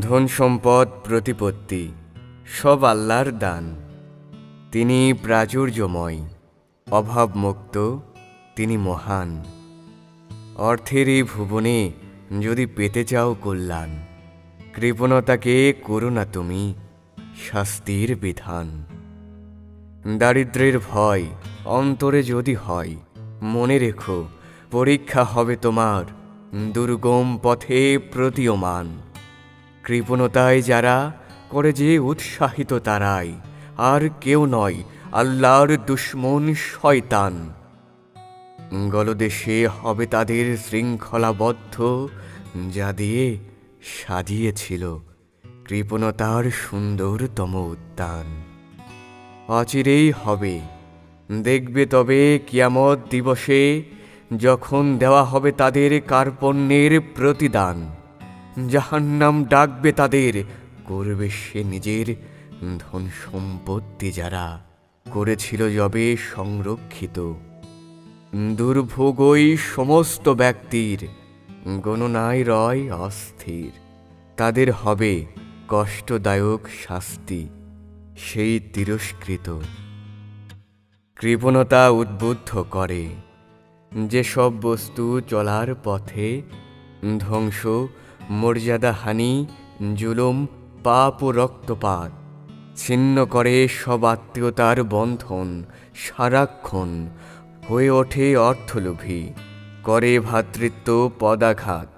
ধন সম্পদ প্রতিপত্তি, সব আল্লাহর দান। তিনি প্রাচুর্যময়, অভাবমুক্ত, তিনি মহান। অর্থের এই ভুবনে যদি পেতে চাও কল্যাণ, কৃপণতাকে করো না তুমি, শাস্তির বিধান। দারিদ্রের ভয় অন্তরে যদি হয়, মনে রেখো, পরীক্ষা হবে তোমার, দুর্গম পথে প্রতীয়মান। কৃপণতায় যারা করে যে উৎসাহিত তারাই, আর কেউ নয়, আল্লাহর দুশ্মন শয়তান। গলদেশে হবে তাদের শৃঙ্খলাবদ্ধ যা দিয়ে সাজিয়েছিল কৃপণতার সুন্দরতম উদ্যান। অচিরেই হবে। দেখবে তবে কিয়ামত দিবসে যখন দেওয়া হবে তাদের কার্পণ্যের প্রতিদান। জাহান্নাম ডাকবে তাদের, করবে সে নিজের ধন সম্পত্তি যারা করেছিল যবে সংরক্ষিত। দুর্ভোগই সমস্ত ব্যক্তির, গণনায় রয় অস্থির। তাদের হবে কষ্টদায়ক শাস্তি, সেই তিরস্কৃত। কৃপণতা উদ্বুদ্ধ করে, যেসব বস্তু চলার পথে ধ্বংস মর্যাদাহানি জুলুম, পাপ ও রক্তপাত। ছিন্ন করে সব আত্মীয়তার বন্ধন, সারাক্ষণ। হয়ে ওঠে অর্থলোভী। করে ভাতৃত্ব পদাঘাত।